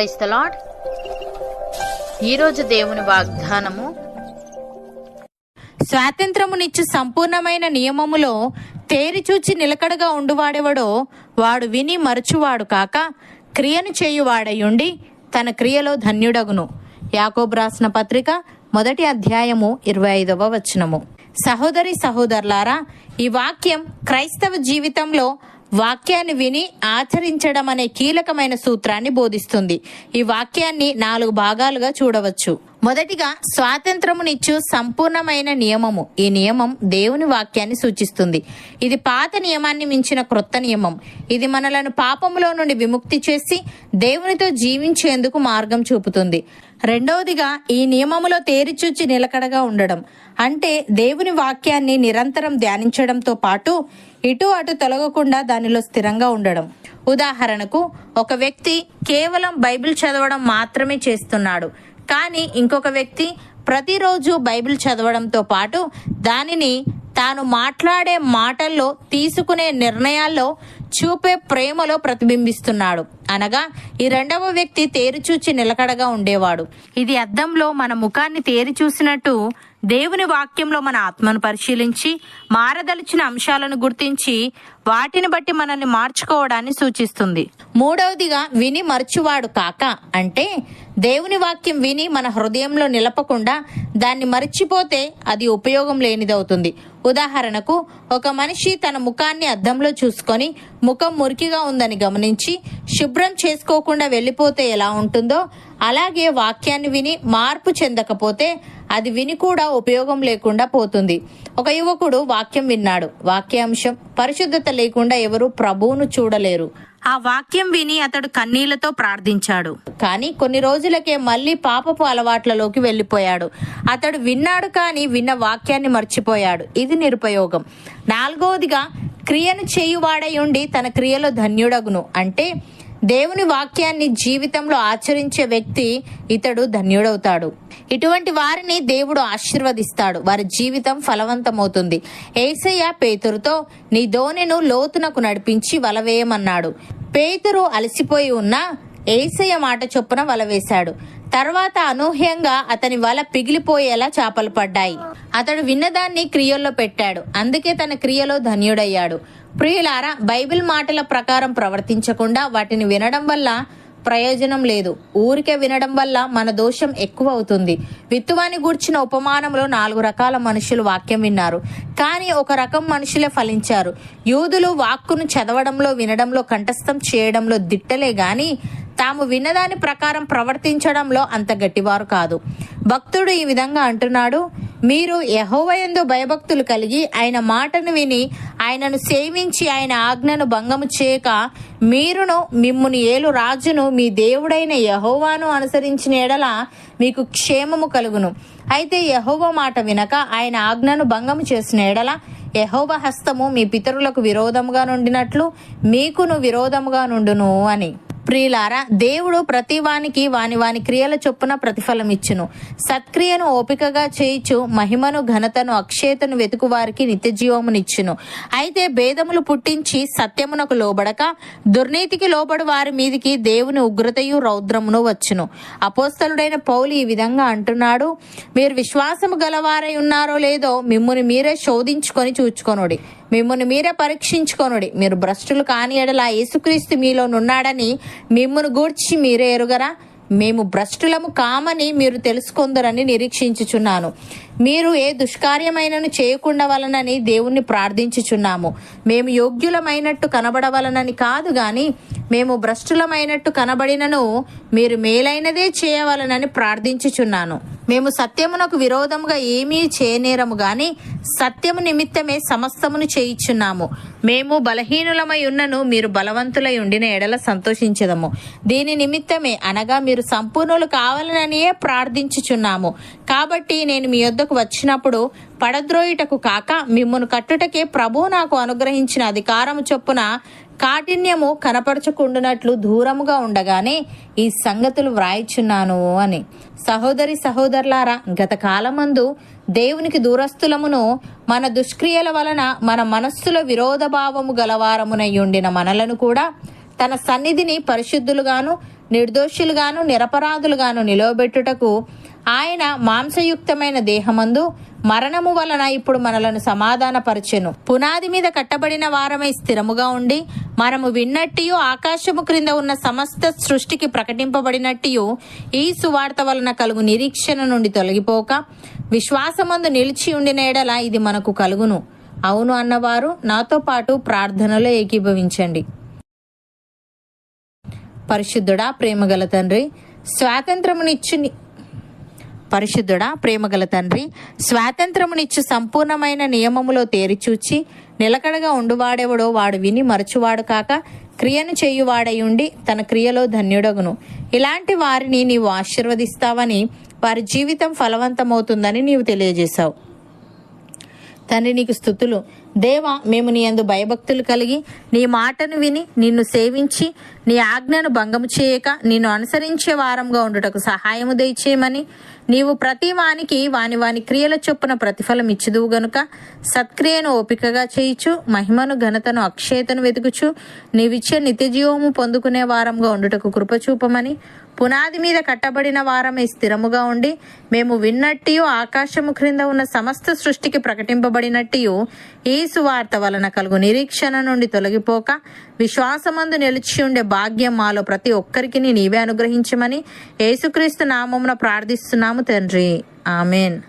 Price the lord ఈరోజు దేవుని వాగ్దానము స్వాతంత్రమునిచ్చు సంపూర్ణమైన నియమములో తేరిచూచి నిలకడగా ఉండువాడెవడో వాడు విని మరచువాడు కాక క్రియను చేయువాడయుండి తన క్రియలో ధన్యుడగును. యాకోబ్ రాసిన పత్రిక మొదటి అధ్యాయము ఇరవై ఐదవ వచనము. సహోదరి సహోదరులారా ఈ వాక్యం క్రైస్తవ జీవితంలో వాక్యాన్ని విని ఆచరించడం అనే కీలకమైన సూత్రాన్ని బోధిస్తుంది. ఈ వాక్యాన్ని నాలుగు భాగాలుగా చూడవచ్చు. మొదటిగా స్వాతంత్రమునిచ్చు సంపూర్ణమైన నియమము. ఈ నియమం దేవుని వాక్యాన్ని సూచిస్తుంది. ఇది పాత నియమాన్ని మించిన క్రొత్త నియమం. ఇది మనలను పాపములో నుండి విముక్తి చేసి దేవునితో జీవించేందుకు మార్గం చూపుతుంది. రెండవదిగా ఈ నియమములో తేరిచూచి నిలకడగా ఉండడం. అంటే దేవుని వాక్యాన్ని నిరంతరం ధ్యానించడంతో పాటు ఇటు అటు తొలగకుండా దానిలో స్థిరంగా ఉండడం. ఉదాహరణకు ఒక వ్యక్తి కేవలం బైబిల్ చదవడం మాత్రమే చేస్తున్నాడు. కానీ ఇంకొక వ్యక్తి ప్రతిరోజు బైబిల్ చదవడంతో పాటు దానిని తాను మాట్లాడే మాటల్లో తీసుకునే నిర్ణయాల్లో చూపే ప్రేమలో ప్రతిబింబిస్తున్నాడు. అనగా ఈ రెండవ వ్యక్తి తేరుచూచి నిలకడగా ఉండేవాడు. ఇది అద్దంలో మన ముఖాన్ని తేరి చూసినట్టు దేవుని వాక్యంలో మన ఆత్మను పరిశీలించి మారదలిచిన అంశాలను గుర్తించి వాటిని బట్టి మనల్ని మార్చుకోవడాన్ని సూచిస్తుంది. మూడవదిగా విని మరచువాడు కాక అంటే దేవుని వాక్యం విని మన హృదయంలో నిలపకుండా దాన్ని మరచిపోతే అది ఉపయోగం లేనిదవుతుంది. ఉదాహరణకు ఒక మనిషి తన ముఖాన్ని అద్దంలో చూసుకొని ముఖం మురికిగా ఉందని గమనించి శుభ్రం చేసుకోకుండా వెళ్ళిపోతే ఎలా ఉంటుందో అలాగే వాక్యాన్ని విని మార్పు చెందకపోతే అది విని కూడా ఉపయోగం లేకుండా పోతుంది. ఒక యువకుడు వాక్యం విన్నాడు. వాక్యాంశం పరిశుద్ధత లేకుండా ఎవరు ప్రభువును చూడలేరు. ఆ వాక్యం విని అతడు కన్నీళ్ళతో ప్రార్థించాడు. కానీ కొన్ని రోజులకే మళ్ళీ పాపపు అలవాట్లలోకి వెళ్ళిపోయాడు. అతడు విన్నాడు కానీ విన్న వాక్యాన్ని మర్చిపోయాడు. ఇది నిరుపయోగం. నాలుగవదిగా క్రియను చేయువాడై ఉండి తన క్రియలో ధన్యుడగును. అంటే దేవుని వాక్యాన్ని జీవితంలో ఆచరించే వ్యక్తి ఇతడు ధన్యుడవుతాడు. ఇటువంటి వారిని దేవుడు ఆశీర్వదిస్తాడు. వారి జీవితం ఫలవంతమవుతుంది. ఏసయ్య పేతురుతో నీ దోణెను లోతునకు నడిపించి వలవేయమన్నాడు. పేతురు అలసిపోయి ఉన్నా ఏసయ్య మాట చొప్పున వలవేశాడు తర్వాత అనూహ్యంగా అతని వల పిగిలిపోయేలా చేపలు పడ్డాయి. అతడు విన్నదాన్ని క్రియల్లో పెట్టాడు. అందుకే తన క్రియలో ధన్యుడయ్యాడు. ప్రియులారా బైబిల్ మాటల ప్రకారం ప్రవర్తించకుండా వాటిని వినడం వల్ల ప్రయోజనం లేదు. ఊరికే వినడం వల్ల మన దోషం ఎక్కువ అవుతుంది. విత్తువాని గూర్చిన ఉపమానంలో నాలుగు రకాల మనుషులు వాక్యం విన్నారు. కానీ ఒక రకం మనుషులే ఫలించారు. యూదులు వాక్కును చదవడంలో వినడంలో కంఠస్థం చేయడంలో దిట్టలే గాని తాము విన్నదాని ప్రకారం ప్రవర్తించడంలో అంత గట్టివారు కాదు. భక్తుడు ఈ విధంగా అంటున్నాడు మీరు యహోవయందు భయభక్తులు కలిగి ఆయన మాటను విని ఆయనను సేవించి ఆయన ఆజ్ఞను భంగము చేయక మీరును మిమ్ముని ఏలు రాజును మీ దేవుడైన యహోవాను అనుసరించిన ఎడల మీకు క్షేమము కలుగును. అయితే యహోవ మాట వినక ఆయన ఆజ్ఞను భంగము చేసిన ఎడల యహోవ హస్తము మీ పితరులకు విరోధముగా నుండినట్లు మీకును విరోధముగా నుండును అని. ప్రియులారా దేవుడు ప్రతి వానికి వాని వాని క్రియల చొప్పున ప్రతిఫలం ఇచ్చును సత్క్రియను ఓపికగా చేయిచు మహిమను ఘనతను అక్షేతను వెతుకు వారికి నిత్యజీవమునిచ్చును. అయితే భేదములు పుట్టించి సత్యమునకు లోబడక దుర్నీతికి లోబడి వారి మీదికి దేవుని ఉగ్రతయు రౌద్రమును వచ్చును. అపోస్తలుడైన పౌలు ఈ విధంగా అంటున్నాడు మీరు విశ్వాసము గలవారై ఉన్నారో లేదో మిమ్ముని మీరే శోధించుకొని చూచుకొనుడి. మిమ్మల్ని మీరే పరీక్షించుకొనుడి. మీరు భ్రష్టులు కాని ఎడల యేసుక్రీస్తు మీలోనున్నాడని మిమ్మల్ని గూర్చి మీరే ఎరుగరా? మేము భ్రష్టులము కామని మీరు తెలుసుకొందరని నిరీక్షించుచున్నాను. మీరు ఏ దుష్కార్యమైనను చేయకుండా వలనని దేవుణ్ణి ప్రార్థించుచున్నాము. మేము యోగ్యులమైనట్టు కనబడవలనని కాదు గాని మేము భ్రష్టులమైనట్టు కనబడినను మీరు మేలైనదే చేయవలనని ప్రార్థించుచున్నాను. మేము సత్యమునకు విరోధముగా ఏమీ చేయనేరము గాని సత్యము నిమిత్తమే సమస్తమును చేయిచున్నాము. మేము బలహీనులమై ఉన్నను మీరు బలవంతులై ఉండిన ఎడల సంతోషించదము. దీని నిమిత్తమే అనగా మీరు సంపూర్ణులు కావాలననియే ప్రార్థించుచున్నాము. కాబట్టి నేను మీ యొద్దకు వచ్చినప్పుడు పడద్రోయుటకు కాక మిమ్మును కట్టుటకే ప్రభు నాకు అనుగ్రహించిన అధికారము చొప్పున కాఠిన్యము కనపరచకుండునట్లు దూరముగా ఉండగానే ఈ సంగతులు వ్రాయిచున్నాను అని. సహోదరి సహోదరులారా గత కాలమందు దేవునికి దూరస్థులమును మన దుష్క్రియల వలన మన మనస్సులో విరోధ భావము గలవారమునై ఉండిన మనలను కూడా తన సన్నిధిని పరిశుద్ధులుగాను నిర్దోషులుగాను నిరపరాధులుగాను నిలవబెట్టుటకు ఆయన మాంసయుక్తమైన దేహమందు మరణము వలన ఇప్పుడు మనలను సమాధానపరచెను. పునాది మీద కట్టబడిన వారమై స్థిరముగా ఉండి మనము విన్నట్టియు ఆకాశము క్రింద ఉన్న సమస్త సృష్టికి ప్రకటింపబడినట్టియు ఈ సువార్త వలన కలుగు నిరీక్షణ నుండి తొలగిపోక విశ్వాసమందు నిలిచి ఉండిన ఎడల ఇది మనకు కలుగును. అవును అన్నవారు నాతో పాటు ప్రార్థనలో ఏకీభవించండి. పరిశుద్ధుడా ప్రేమగల తండ్రి స్వాతంత్రమునిచ్చు పరిశుద్ధుడా ప్రేమగల తండ్రి స్వాతంత్రమునిచ్చు సంపూర్ణమైన నియమములో తేరిచూచి నిలకడగా ఉండువాడెవడో వాడు విని మరచువాడు కాక క్రియను చేయువాడై ఉండి తన క్రియలో ధన్యుడగును. ఇలాంటి వారిని నీవు ఆశీర్వదిస్తావని వారి జీవితం ఫలవంతమవుతుందని నీవు తెలియజేశావు. తండ్రి నీకు స్థుతులు. దేవా మేము నీ అందు భయభక్తులు కలిగి నీ మాటను విని నిన్ను సేవించి నీ ఆజ్ఞను భంగము చేయక నిన్ను అనుసరించే వారంగా ఉండుటకు సహాయము దయచేయమని నీవు ప్రతి వానికి వాని వాని క్రియల చొప్పున ప్రతిఫలం ఇచ్చుదువు గనుక సత్క్రియను ఓపికగా చేయిచు మహిమను ఘనతను అక్షయతను వెతుకుచు నీవిచ్చే నిత్యజీవము పొందుకునే వారంగా ఉండుటకు కృపచూపమని పునాది మీద కట్టబడిన వారమే స్థిరముగా ఉండి మేము విన్నట్టియు ఆకాశము క్రింద ఉన్న సమస్త సృష్టికి ప్రకటింపబడినట్టియు ఈ సువార్త వలన కలుగు నిరీక్షణ నుండి తొలగిపోక విశ్వాసమందు నిలిచి ఉండే భాగ్యం మాలో ప్రతి ఒక్కరికి నీవే అనుగ్రహించమని యేసుక్రీస్తు నామమున ప్రార్థిస్తున్నాము తండ్రి. ఆమెన్.